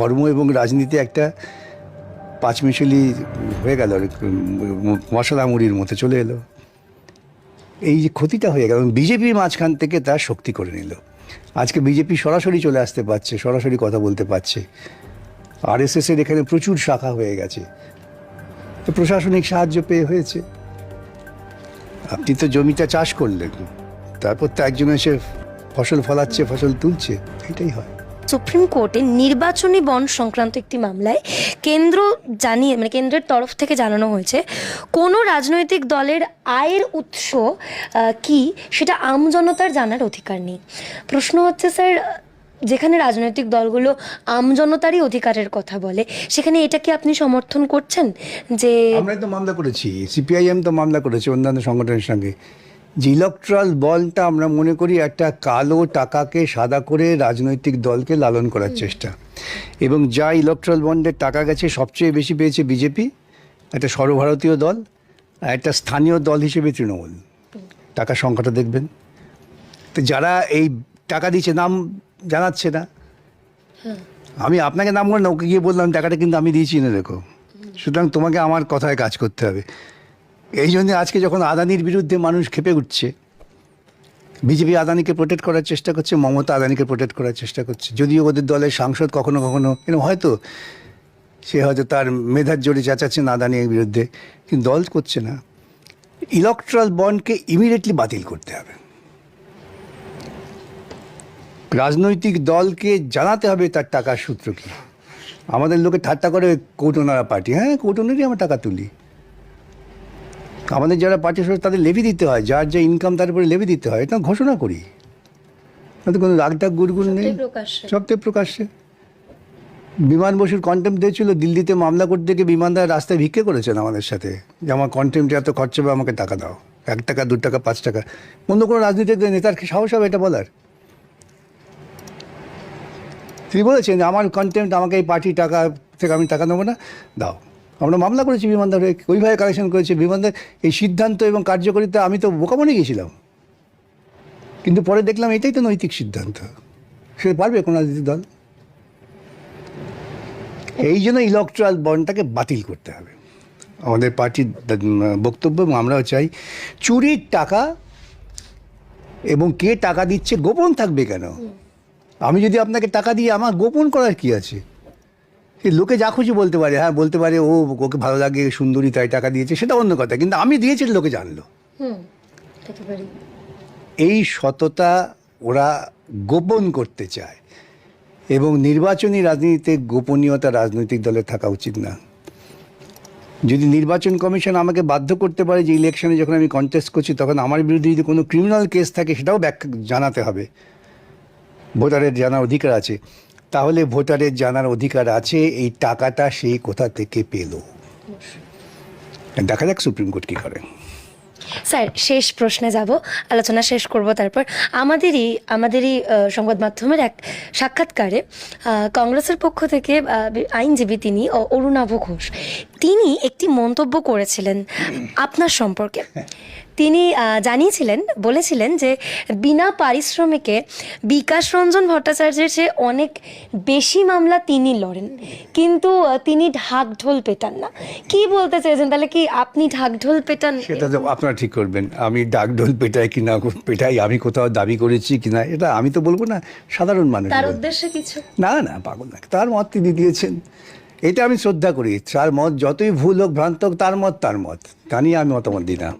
ধর্ম এবং রাজনীতি একটা পাঁচমিশালি হয়ে গেল মশলা মুড়ির মতো চলে এলো। এই যে ক্ষতিটা হয়ে গেল বিজেপির মাঝখান থেকে তার শক্তি করে নিল। আজকে বিজেপি সরাসরি চলে আসতে পারছে, সরাসরি কথা বলতে পারছে। আর এস এর এখানে প্রচুর শাখা হয়ে গেছে। তো প্রশাসনিক সাহায্য পেয়ে হয়েছে। আপনি তো জমিটা চাষ করলেন, তারপর তো একজন এসে ফসল ফলাচ্ছে, ফসল তুলছে, এটাই হয়। সুপ্রিম কোর্টে নির্বাচনী বন সংক্রান্ত একটি মামলায় কেন্দ্র জানিয়ে মানে কেন্দ্রের তরফ থেকে জানানো হয়েছে, কোনো রাজনৈতিক দলের আয়ের উৎস কি সেটা আমজনতার জানার অধিকার নেই। প্রশ্ন হচ্ছে, স্যার, যেখানে রাজনৈতিক দলগুলো আমজনতারই অধিকারের কথা বলে, সেখানে এটা কি আপনি সমর্থন করছেন যে আমরাই তো মামলা করেছি, সিপিআইএম তো মামলা করেছে অন্যান্য সংগঠনের সঙ্গে। যে ইলেকট্রাল বলটা আমরা মনে করি একটা কালো টাকাকে সাদা করে রাজনৈতিক দলকে লালন করার চেষ্টা। এবং যা ইলেকট্রাল বন্ডের টাকা গেছে সবচেয়ে বেশি পেয়েছে বিজেপি একটা সর্বভারতীয় দল আর একটা স্থানীয় দল হিসেবে তৃণমূল। টাকা সংখ্যাটা দেখবেন। তো যারা এই টাকা দিচ্ছে নাম জানাচ্ছে না। আমি আপনাকে নাম করে না ওকে গিয়ে বললাম টাকাটা কিন্তু আমি দিয়েছি না দেখো সুতরাং তোমাকে আমার কথায় কাজ করতে হবে। এই জন্য আজকে যখন আদানির বিরুদ্ধে মানুষ খেপে উঠছে, বিজেপি আদানিকে প্রোটেক্ট করার চেষ্টা করছে, মমতা আদানিকে প্রোটেক্ট করার চেষ্টা করছে। যদিও ওদের দলের সাংসদ কখনো কখনো এরকম হয়তো সে হয়তো তার মেধার জোরে চাচাচ্ছেন আদানির বিরুদ্ধে, কিন্তু দল করছে না। ইলেকট্রাল বন্ডকে ইমিডিয়েটলি বাতিল করতে হবে। রাজনৈতিক দলকে জানাতে হবে তার টাকার সূত্র কি? আমাদের লোকে ঠাট্টা করে, কৌটনারা পার্টি হ্যাঁ কৌটনেরই আমরা টাকা তুলি। আমাদের যারা পার্টি সদস্য তাদের লেভি দিতে হয়। যার যা ইনকাম তার উপরে লেভি দিতে হয়। এটা ঘোষণা করি। তাতে কোনো রাগ টাগ গুড়গুড় নেই। সবটাই প্রকাশ্যে। বিমান বসুর কন্টেম্প দিয়েছিল দিল্লিতে মামলা করতে গিয়ে বিমানদার রাস্তায় ভিক্ষে করেছেন আমাদের সাথে। যে আমার কন্টেম্পে এত খরচ হবে আমাকে টাকা দাও। এক টাকা দু টাকা পাঁচ টাকা। অন্য কোনো রাজনৈতিক নেতার কি সাহস হবে এটা বলার? তিনি বলেছেন আমার কন্টেন্ট আমাকে এই পার্টি টাকা থেকে আমি টাকা নেব না। দাও। আমরা মামলা করেছি বিমানদার ওইভাবে কালেকশন করেছি। বিমানদার এই সিদ্ধান্ত এবং কার্যকরিতা আমি তো বোকা মনে গেছিলাম। কিন্তু পরে দেখলাম এটাই তো নৈতিক সিদ্ধান্ত। সে পারবে কোনো রাজনৈতিক দল? এই জন্য ইলেকট্রাল বন্ডটাকে বাতিল করতে হবে। আমাদের পার্টির বক্তব্য এবং আমরাও চাই, চুরির টাকা এবং কে টাকা দিচ্ছে, গোপন থাকবে কেন? আমি যদি আপনাকে টাকা দিয়ে আমার গোপন করার কি আছে? লোকে যা খুশি বলতে পারে। হ্যাঁ বলতে পারে ও ওকে ভালো লাগে সুন্দরী তাই টাকা দিয়েছে সেটা অন্য কথা। কিন্তু আমি দিয়েছি লোকে জানলো। এই সততা ওরা গোপন করতে চায়। এবং নির্বাচনী রাজনীতিতে গোপনীয়তা রাজনৈতিক দলে থাকা উচিত না। যদি নির্বাচন কমিশন আমাকে বাধ্য করতে পারে যে ইলেকশনে যখন আমি কন্টেস্ট করছি তখন আমার বিরুদ্ধে যদি কোনো ক্রিমিনাল কেস থাকে সেটাও ব্যাখ্যা জানাতে হবে। ভোটারের জানার অধিকার আছে। তাহলে ভোটারের জানার অধিকার আছে, এই টাকাটা সেই কোথা থেকে পেল? দেখা যাক সুপ্রিম কোর্ট কি করে। স্যার, শেষ প্রশ্নে যাব, আলোচনা শেষ করব তারপর। আমাদেরই আমাদেরই সংবাদ মাধ্যমের এক সাক্ষাৎকারে কংগ্রেসের পক্ষ থেকে আইনজীবী তিনি অরুণাভ ঘোষ তিনি একটি মন্তব্য করেছিলেন আপনার সম্পর্কে। তিনি জানিয়েছিলেন বলেছিলেন যে বিনা পারিশ্রমিকে বিকাশ রঞ্জন ভট্টাচার্যের চেয়ে অনেক বেশি মামলা তিনি লড়েন। কিন্তু তিনি ঢাক ঢোল পেটান না। কি বলতে চেয়েছেন? তাহলে কি আপনি ঢাক ঢোল পেটান? সেটা তো আপনারা ঠিক করবেন। আমি ডাকডোল পেটাই কি না পেটাই আমি কোথাও দাবি করেছি কি না এটা আমি তো বলব না সাধারণ মানুষ তার উদ্দেশ্যে কিছু? না না পাগল না তার মত তিনি দিয়েছেন। এটা আমি শ্রদ্ধা করি। তার মত যতই ভুল হোক ভ্রান্ত হোক, তার মত তার মত। তা নিয়ে আমি মতামত দিই না।